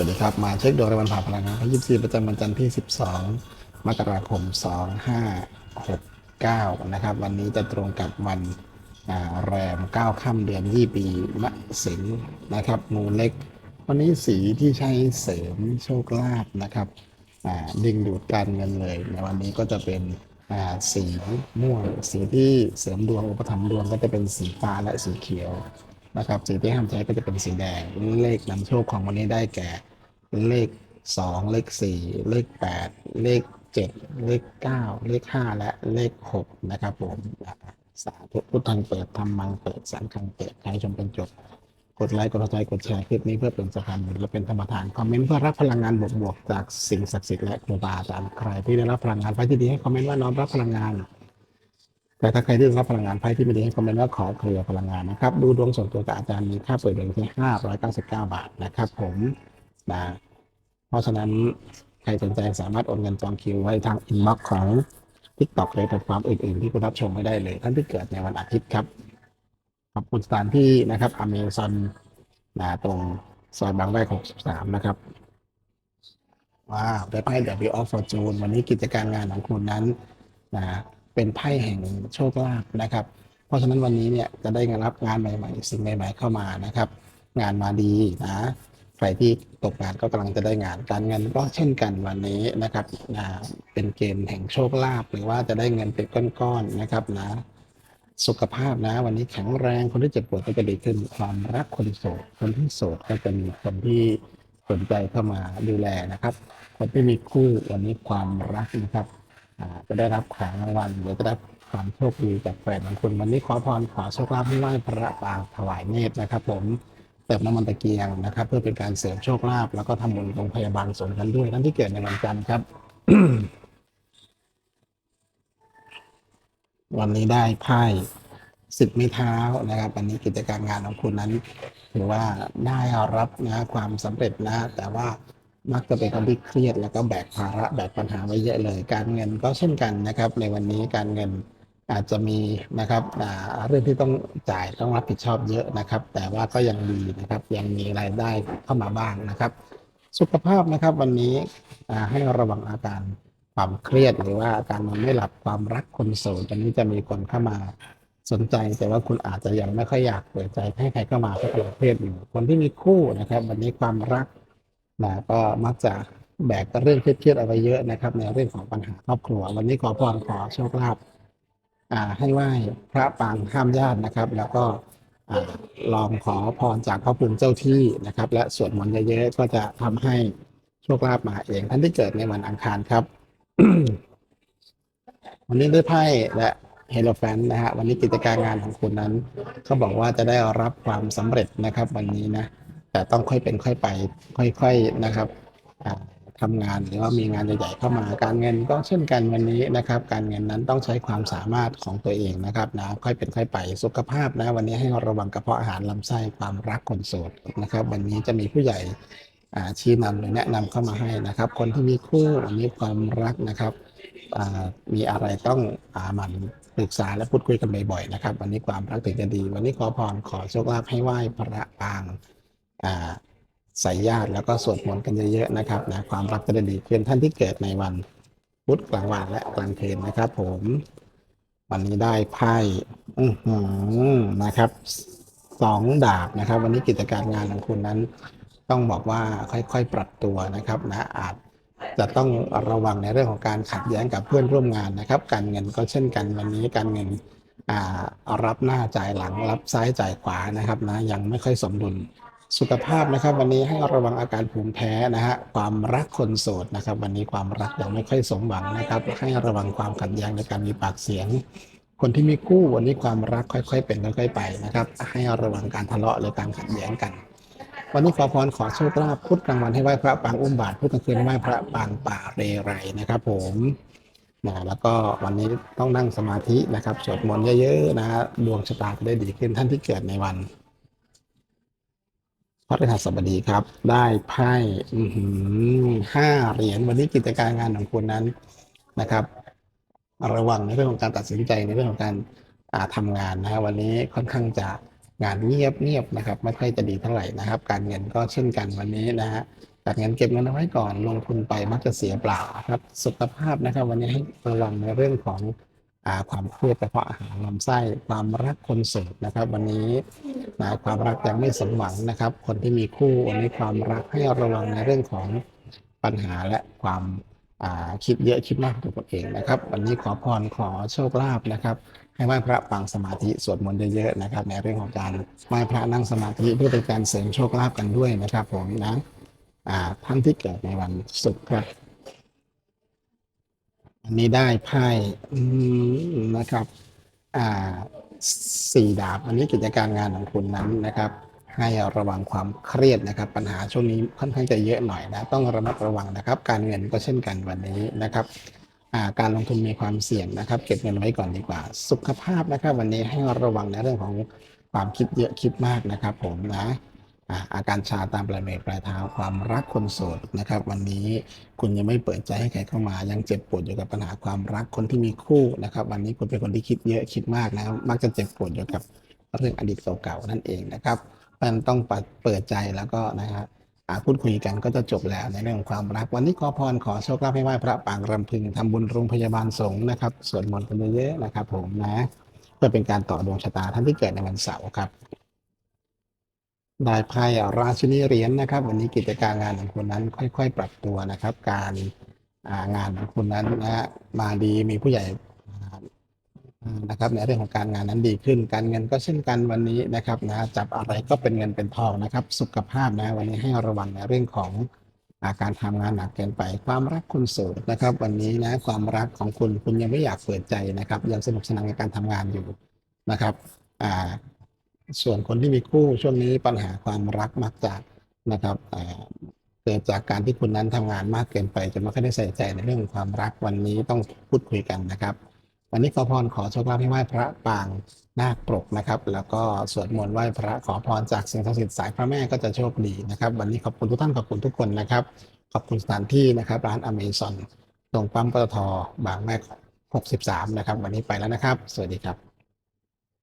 วัสดีครับ มาเช็คดวงรายวันผ่านพลังงานที่24ประจำวันจันทร์ที่ 12 มกราคม 2569 นะครับ วันนี้จะตรงกับวันแรม 9 ค่ำเดือนยี่ปีมะสิงนะครับงูเล็ก วันนี้สีที่ใช้เสริมโชคลาภนะครับดึงดูดการเงินเลย ในวันนี้ก็จะเป็นสีม่วง สีที่เสริมดวงอุปถัมภ์ดวงก็จะเป็นสีฟ้าและสีเขียว นะครับสีที่ห้ามใช้ก็จะเป็นสีแดง เลขนำโชคของวันนี้ได้แก่ เลข 2 เลข 4 เลข 8 เลข 7 เลข 9 เลข 5 และเลข 6 นะครับผมสาธุพุทธังเปิดธรรมังเปิดสังฆังเปิดใครชมเป็นจบกดไลค์กดติดตากดแชร์คลิปนี้เพื่อเป็นสะพานบุญและเป็นธรรมทานคอมเมนต์เพื่อรับพลังงานบวกๆจากสิ่งศักดิ์สิทธิ์และครูบาอาจารย์ใครที่ได้รับพลังงานไฟที่ดีให้คอมเมนต์ว่าน้อมรับพลังงาน แต่ถ้าใครที่รับพลังงานไพ่ที่ไม่ดีให้คอมเมนต์ว่าขอเคลียร์พลังงานนะครับ ดูดวงส่วนตัวกับอาจารย์มีค่าเปิดเดือนที่599 บาทนะครับผมนะเพราะฉะนั้นใครสนใจสามารถโอนเงินจองคิวไว้ทางอินบ็อกซ์ของ TikTok หรือแพลตฟอร์มอื่นๆที่คุณรับชมไม่ได้เลย ท่านที่เกิดในวันอาทิตย์ครับ ขอบคุณสถานที่นะครับอเมซอนนะตรงซอยบางแวก63 นะครับว้าวได้ไพ่ W of Fortune วันนี้กิจการงานของคุณนั้นนะ เป็นไพ่แห่งโชคลาภนะครับ เพราะฉะนั้นวันนี้เนี่ยจะได้รับงานใหม่ๆ สิ่งใหม่ ๆเข้ามานะครับ งานมาดีนะใครที่ตกงานก็กำลังจะได้งานการเงินก็เช่นกันวันนี้นะครับนะเป็นเกณฑ์แห่งโชคลาภหรือว่าจะได้เงินเป็นก้อนๆนะครับนะ สุขภาพนะ วันนี้แข็งแรงคนที่เจ็บปวยก็จะดีขึ้นความรักคนโสดคนที่โสดก็จะมีคนที่สนใจเข้ามาดูแลนะครับ คนที่มีคู่วันนี้ความรักนะครับ จะได้รับของรางวัลหรือจะได้ความโชคดีจากแฟนของคุณวันนี้ขอพรขอโชคลาภให้ไหว้พระปางถวายเนตรนะครับ ผมเติมน้ำมันตะเกียงนะครับ เพื่อเป็นการเสริมโชคลาภแล้วก็ทำบุญโรงพยาบาลสงกันด้วยท่านที่เกิดในวันจันทร์ครับ วันนี้ได้ไพ่สิบไม้เท้านะครับวันนี้กิจการงานของคุณนั้นถือว่าได้รับนะความสำเร็จนะ แต่ว่า มักจะเป็นคนที่เครียดแล้วก็แบกภาระแบกปัญหาไว้เยอะเลย การเงินก็เช่นกันนะครับ ในวันนี้การเงินอาจจะมีนะครับเรื่องที่ต้องจ่ายต้องรับผิดชอบเยอะนะครับ แต่ว่าก็ยังดีนะครับยังมีรายได้เข้ามาบ้างนะครับ สุขภาพนะครับวันนี้ให้ระวังอาการความเครียดหรือว่าอาการนอนไม่หลับความรักคนโสดตอนนี้จะมีคนเข้ามาสนใจ แต่ว่าคุณอาจจะยังไม่ค่อยอยากเปิดใจให้ใครเข้ามาเพราะกลัวเครียดอยู่คนที่มีคู่นะครับ วันนี้ความรัก นะก็มักจะแบกเรื่องเครียดๆเอาไว้เยอะนะครับ ในเรื่องของปัญหาครอบครัว วันนี้ขอพรขอโชคลาภให้ไหว้พระปางห้ามญาตินะครับ แล้วก็อลองขอพรจากพระภูมิเจ้าที่นะครับ และสวดมนต์เยอะๆก็จะทำให้โชคลาภมาเองท่านที่เกิดในวันอังคารครับ วันนี้ได้ไพ่และเฮโลแฟนนะฮะวันนี้กิจการงานของคุณนั้นเขาบอกว่าจะได้รับความสำเร็จนะครับ วันนี้นะ แต่ต้องค่อยเป็นค่อยไป ค่อยๆนะครับอ่าทำงานหรือว่ามีงานใหญ่ๆเข้ามาการเงินก็เช่นกันวันนี้นะครับ การเงินนั้นต้องใช้ความสามารถของตัวเองนะครับนะค่อยเป็นค่อยไปสุขภาพนะ วันนี้ให้ระวังกระเพาะอาหารลำไส้ความรักคนโสดนะครับ วันนี้จะมีผู้ใหญ่อ่าชี้นำหรือแนะนำเข้ามาให้นะครับ คนที่มีคู่วันนี้ความรักนะครับอ่ามีอะไรต้องอ่ามันปรึกษาและพูดคุยกันบ่อยๆนะครับ วันนี้ความรักถึงจะดี วันนี้ขอพรขอโชคลาภให้ไหว้พระปางอ่า ใส่ญาติแล้วก็สวดมนต์กันเยอะๆนะครับนะความรักจะได้ดีขึ้นท่านที่เกิดในวันพุธกลางวันและกลางคืนนะครับผมวันนี้ได้ไพ่นะครับสองดาบนะครับ วันนี้กิจการงานของคุณนั้น ต้องบอกว่าค่อยๆปรับตัวนะครับนะอาจจะต้องระวังในเรื่องของการขัดแย้งกับเพื่อนร่วมงานนะครับ การเงินก็เช่นกันวันนี้การเงินอ่ารับหน้าจ่ายหลังรับซ้ายจ่ายขวานะครับนะยังไม่ค่อยสมดุล สุขภาพนะครับ วันนี้ให้ระวังอาการภูมิแพ้นะฮะความรักคนโสดนะครับ วันนี้ความรักยังไม่ค่อยสมหวังนะครับ ให้ระวังความขัดแย้งในการมีปากเสียง คนที่มีคู่วันนี้ความรักค่อย ๆ เป็นค่อยๆไปนะครับ ให้ระวังการทะเลาะหรือการขัดแย้งกัน วันนี้ขอพรขอโชคลาภพุธกลางวันให้ไหว้พระปางอุ้มบาทพุธกลางคืนให้ไหว้พระปางป่าเรไรนะครับ ผมนะแล้วก็วันนี้ต้องนั่งสมาธินะครับสวดมนต์เยอะๆนะฮะดวงชะตาจะได้ดีขึ้นท่านที่เกิดในวัน พระฤหัสบดีครับ ได้ไพ่ห้าเหรียญวันนี้กิจการงานของคุณนั้นนะครับ ระวังในเรื่องของการตัดสินใจในเรื่องของการาทำงานนะฮะวันนี้ค่อนข้างจะงานเงียบเงียบนะครับ ไม่ค่อยจะดีเท่าไหร่นะครับ การเงินก็เช่นกันวันนี้นะฮะการเงินเก็บเงินเอาไว้ก่อนลงทุนไปมักจะเสียเปล่าครับ สุขภาพนะครับ วันนี้ให้ระวังในเรื่องของ ความเครียดกระเพาะอาหารลำไส้ความรักคนโสดนะครับ วันนี้นะความรักยังไม่สมหวังนะครับ คนที่มีคู่วันนี้ความรักให้ระวังในเรื่องของปัญหาและความอ่าคิดเยอะคิดมากตัวตัวเองนะครับ วันนี้ขอพรขอโชคลาภนะครับ ให้ไหว้พระปังสมาธิสวดมนต์เยอะๆนะครับ ในเรื่องของการไหว้พระนั่งสมาธิเพื่อเป็นการเสริมโชคลาภกันด้วยนะครับผมนะอ่าท่านที่เกิดในวันศุกร์ครับ อันนี้ได้ไพ่นะครับอ่าสี่ดาบ อันนี้กิจการงานของคุณนั้นนะครับ ให้ระวังความเครียดนะครับ ปัญหาช่วงนี้ค่อนข้างจะเยอะหน่อยนะต้องระมัดระวังนะครับ การเงินก็เช่นกันวันนี้นะครับการลงทุนมีความเสี่ยงนะครับ เก็บเงินไว้ก่อนดีกว่า สุขภาพนะครับ วันนี้ให้ระวังในเรื่องของความคิดเยอะคิดมากนะครับ ผมนะ อาอาการชาตามปลายมือปลายเท้าความรักคนโสดนะครับ วันนี้คุณยังไม่เปิดใจให้ใครเข้ามายังเจ็บปวดอยู่กับปัญหาความรักคนที่มีคู่นะครับ วันนี้คุณเป็นคนที่คิดเยอะคิดมากนะครับมักจะเจ็บปวดอยู่กับเรื่องอดีตเก่าๆนั่นเองนะครับมันต้องเปิดใจแล้วก็นะครับอาพูดคุยกันก็จะจบแล้วในเรื่องความรัก วันนี้ขอพรขอโชคลาภให้ไหว้พระปางรำพึงทำบุญโรงพยาบาลสงฆ์นะครับสวดมนต์กันเยอะๆนะครับ ผมนะ เพื่อเป็นการต่อดวงชะตาท่านที่เกิดในวันเสาร์ครับ ได้ไพ่ราชินีเหรียญนะครับ วันนี้กิจการงานของคุณนั้นค่อย ๆ ปรับตัวนะครับ การางานของคุณนั้นนะมาดีมีผู้ใหญ่นะครับในเรื่องของการงานนั้นดีขึ้น การเงินก็เช่นกันวันนี้นะครับนะจับอะไรก็เป็นเงินเป็นทองนะครับ สุขภาพนะวันนี้ให้ระวังในเรื่องของอาการทำงานหนักเกินไป ความรักคนโสดนะครับ วันนี้นะความรักของคุณคุณยังไม่อยากเปิดใจนะครับ ยังสนุกสนานในการทำงานอยู่นะครับอ่า ส่วนคนที่มีคู่ช่วงนี้ปัญหาความรักมักจะนะครับเกิดจากการที่คุณนั้นทำงานมากเกินไปจนไม่ค่อยได้ใส่ใจในเรื่องของความรักวันนี้ต้องพูดคุยกันนะครับ วันนี้ขอพรขอโชคลาภให้ไหว้พระปางนาคปรกนะครับ แล้วก็สวดมนต์ไหว้พระขอพรจากสิ่งศักดิ์สิทธิ์สายพระแม่ก็จะโชคดีนะครับ วันนี้ขอบคุณทุกท่านขอบคุณทุกคนนะครับ ขอบคุณสถานที่นะครับร้านอเมซอนตรงปั๊มปตทบางแม่63นะครับ วันนี้ไปแล้วนะครับ สวัสดีครับ